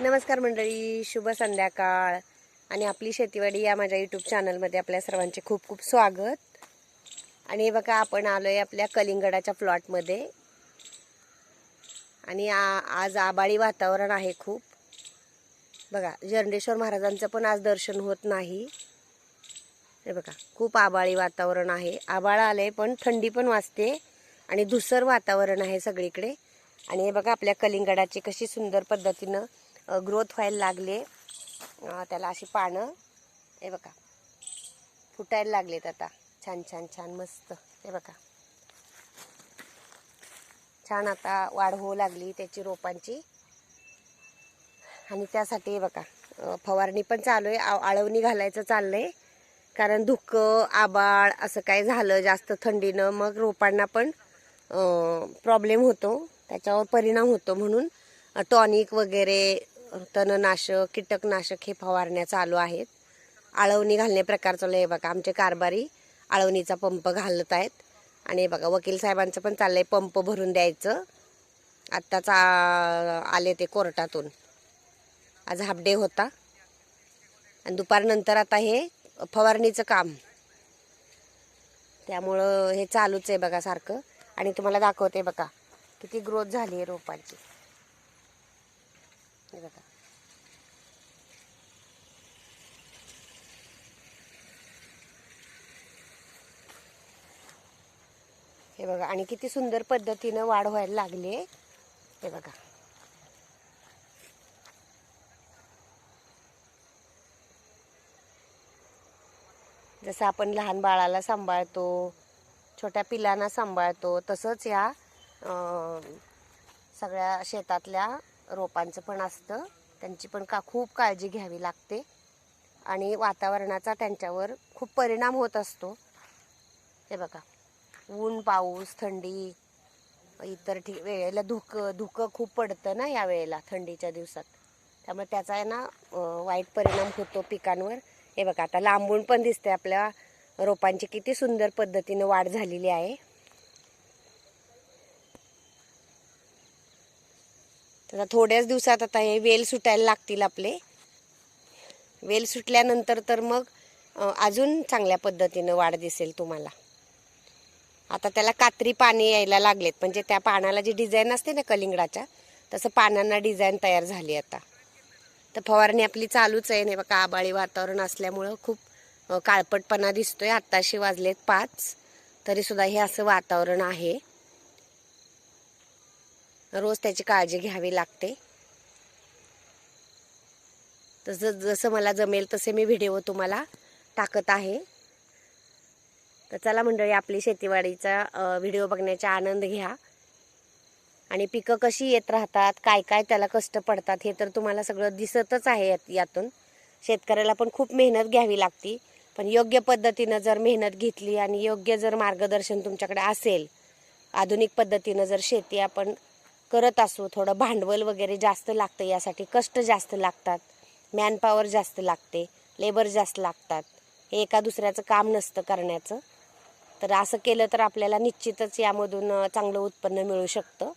नमस्कार मंडळी शुभ संध्याकाळ. आणि आपली शेतीवाडी या माझ्या यूट्यूब चॅनलमध्ये आपल्या सर्वांचे खूप खूप स्वागत. आणि हे बघा आपण आलो आहे आपल्या कलिंगडाच्या प्लॉटमध्ये आणि आ आज आबाळी वातावरण आहे खूप. बघा जर्नेश्वर महाराजांचं पण आज दर्शन होत नाही. हे बघा खूप आबाळी वातावरण आहे. आबाळ आहे पण थंडी पण वाजते. आणि धुसर वातावरण आहे सगळीकडे. आणि हे बघा आपल्या कलिंगडाची कशी सुंदर पद्धतीनं ग्रोथ व्हायला लागले. त्याला अशी पानं हे बघा. फुटायला लागलेत आता. छान छान छान मस्त. हे बघा. छान आता वाढ होऊ लागली त्याची रोपांची. आणि त्यासाठी बघा फवारणी पण चालू आहे. आ- आळवणी घालायचं चाललं आहे कारण धुकं आबाळ असं काय झालं जास्त थंडीनं मग रोपांना पण प्रॉब्लेम होतो. त्याच्यावर परिणाम होतो म्हणून टॉनिक वगैरे तणनाशक कीटकनाशक हे फवारण्या चालू आहेत. आळवणी घालणे प्रकार चालू आहे. बघा आमचे कारभारी आळवणीचा पंप घालत आहेत. आणि बघा वकील साहेबांचं पण चाललंय पंप भरून द्यायचं. आत्ताच आले ते कोर्टातून. आज हाफ डे होता. आणि दुपारनंतर आता हे फवारणीचं काम. त्यामुळं हे चालूच आहे बघा सारखं. आणि तुम्हाला दाखवते बघा किती ग्रोथ झाली आहे रोपांची. बघा. हे बघा आणि किती सुंदर पद्धतीनं वाढ व्हायला लागली आहे. हे बघा. जसं आपण लहान बाळाला सांभाळतो छोट्या पिलांना सांभाळतो तसंच या सगळ्या शेतातल्या रोपांचं पण असतं. त्यांची पण का खूप काळजी घ्यावी लागते. आणि वातावरणाचा त्यांच्यावर खूप परिणाम होत असतो. हे बघा. ऊन पाऊस थंडी इतर ठिक वेळेला धुकं धुकं खूप पडतं ना या वेळेला थंडीच्या दिवसात. त्यामुळे त्याचा आहे ना वाईट परिणाम होतो पिकांवर. हे बघा आता लांबून पण दिसते आपल्या रोपांची किती सुंदर पद्धतीने वाढ झालेली आहे. तर थोड्याच दिवसात आता हे वेल सुटायला लागतील आपले. वेल सुटल्यानंतर तर मग अजून चांगल्या पद्धतीनं वाढ दिसेल तुम्हाला. आता त्याला कात्री पाने यायला लागलेत. म्हणजे त्या पानाला जी डिझाईन असते ना कलिंगडाच्या तसं पानांना डिझाईन तयार झाली आता. तर फवारणी आपली चालूच आहे. नाही बघा आबाळी वातावरण असल्यामुळं खूप काळपटपणा दिसतोय. आत्ताशी वाजलेत पाच. तरी सुद्धा हे असं वातावरण आहे. रोज त्याची काळजी घ्यावी लागते. तसं जसं मला जमेल तसे मी व्हिडिओ तुम्हाला टाकत आहे. तर चला मंडळी आपली शेतीवाडीचा व्हिडिओ बघण्याचा आनंद घ्या. आणि पिकं कशी येत राहतात काय काय त्याला कष्ट पडतात हे तर तुम्हाला सगळं दिसतच आहे यात- यातून. शेतकऱ्याला पण खूप मेहनत घ्यावी लागती. पण योग्य पद्धतीनं जर मेहनत घेतली आणि योग्य जर मार्गदर्शन तुमच्याकडे असेल आधुनिक पद्धतीनं जर शेती आपण करत असू थोडं भांडवल वगैरे जास्त लागतं यासाठी कष्ट जास्त लागतात मॅनपॉवर जास्त लागते लेबर जास्त लागतात हे एका दुसऱ्याचं काम नसतं करण्याचं. तर असं केलं तर आपल्याला निश्चितच यामधून चांगलं उत्पन्न मिळू शकतं.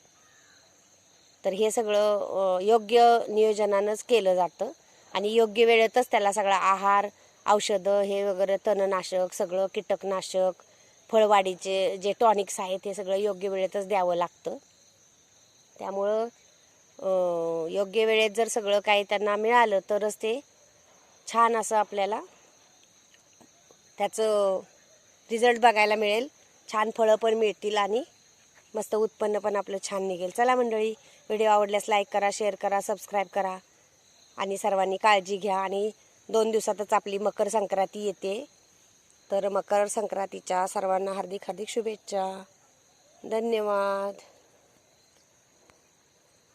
तर हे सगळं योग्य नियोजनानंच केलं जातं. आणि योग्य वेळेतच त्याला सगळा आहार औषधं हे वगैरे तणनाशक सगळं कीटकनाशक फळवाढीचे जे टॉनिक्स आहेत हे सगळं योग्य वेळेतच द्यावं लागतं. त्यामुळं योग्य वेळेत जर सगळं काही त्यांना मिळालं तरच ते छान असं आपल्याला त्याचं रिझल्ट बघायला मिळेल. छान फळं पण मिळतील आणि मस्त उत्पन्न पण आपलं छान निघेल. चला मंडळी व्हिडिओ आवडल्यास लाईक करा शेअर करा सबस्क्राईब करा. आणि सर्वांनी काळजी घ्या आणि दोन दिवसातच आपली मकर संक्रांती येते. तर मकर संक्रांतीच्या सर्वांना हार्दिक हार्दिक शुभेच्छा. धन्यवाद.